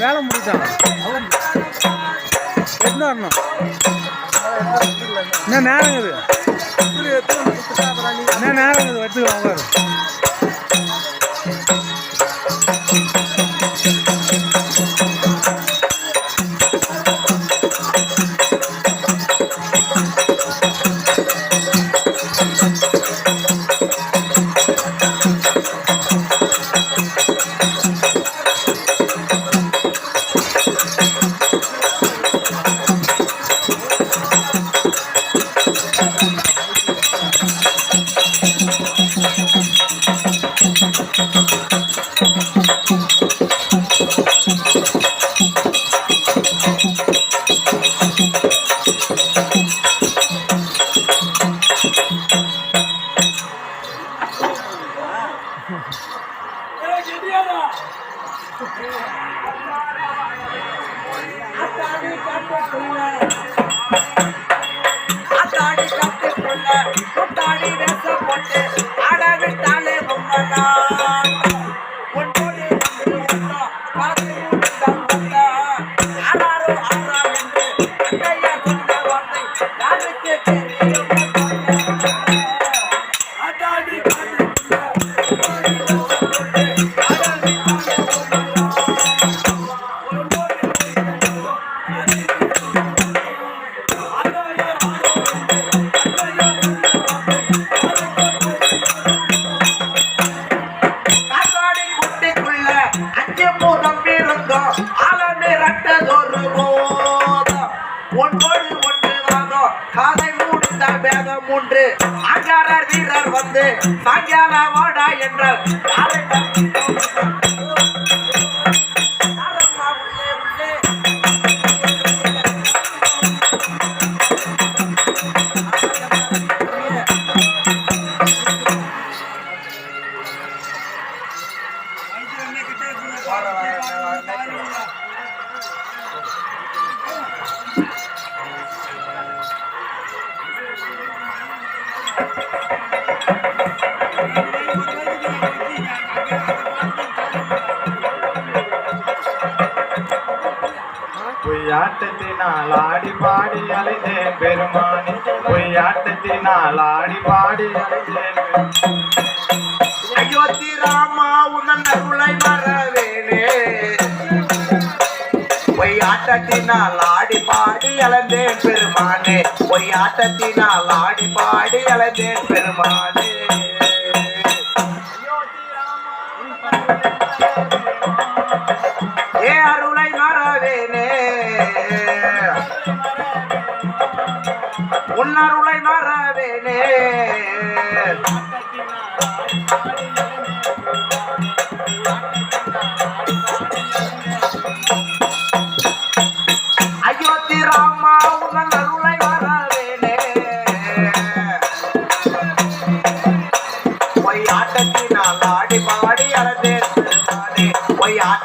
வேலை முடிச்சான் எத்தனை வரணும் என்ன நேரம் இது? என்ன நேரம் இது? வச்சுக்கலாம் உட்காரு. அஞ்சு பூதம் இருந்தோ ஆலமே ரட்டதொரு போதம் ஒன்றோடு ஒன்று வாதம் காதை மூடுந்த வேதம் உண்டு அங்காரர் வீரர் வந்து சாயங்கால வாடா என்றார். பொய்யாட்டத்தினால் ஆடி பாடி அலைந்தேன் பெருமானி. பொய்யாட்டத்தினால் ஆடி பாடி அலைந்தேன் அயோத்தி ராமா உன்னன் அருளை மறவேனே பொய் ஆடி பாடி அலந்தேன் பெருமானே. பொய் ஆட்டத்தினால் ஆடி பாடி அலந்தேன் பெருமானே. ஏ அருளை மறவேனே. உன்னருளை மறவேனே.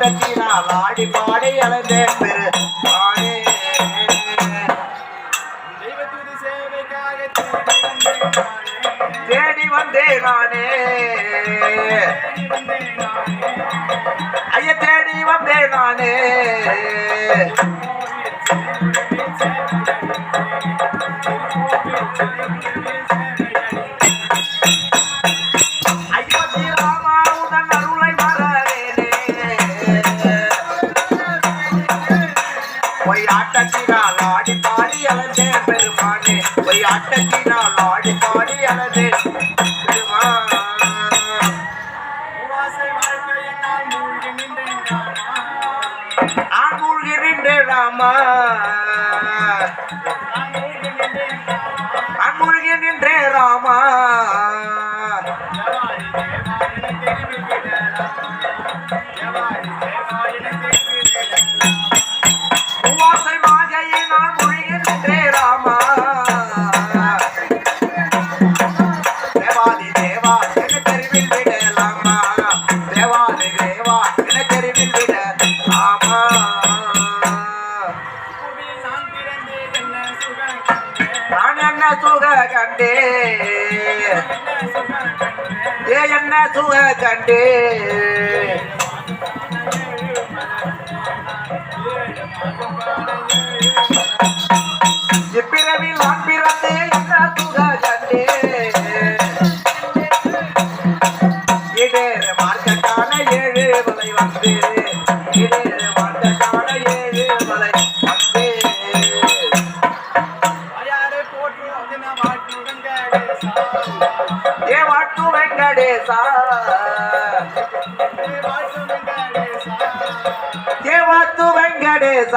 ஆட்டத்தினால் ஆடி பாடி பெருமானே தெய்வத்துதி சேவைக்காக தேடி வந்தேன் நானே. ஐய தேடி வந்தேன் நானே. ஆட்டத்தினால் ஆடி பாடி அழது நான் மூழ்கின்ற ராமா. நான் மூழ்கின்ற ராமா. கண்டு. ஏ என்ன சுக கண்டு. ఏ వాటు వెంకటేశ ఏ వాటు వెంకటేశ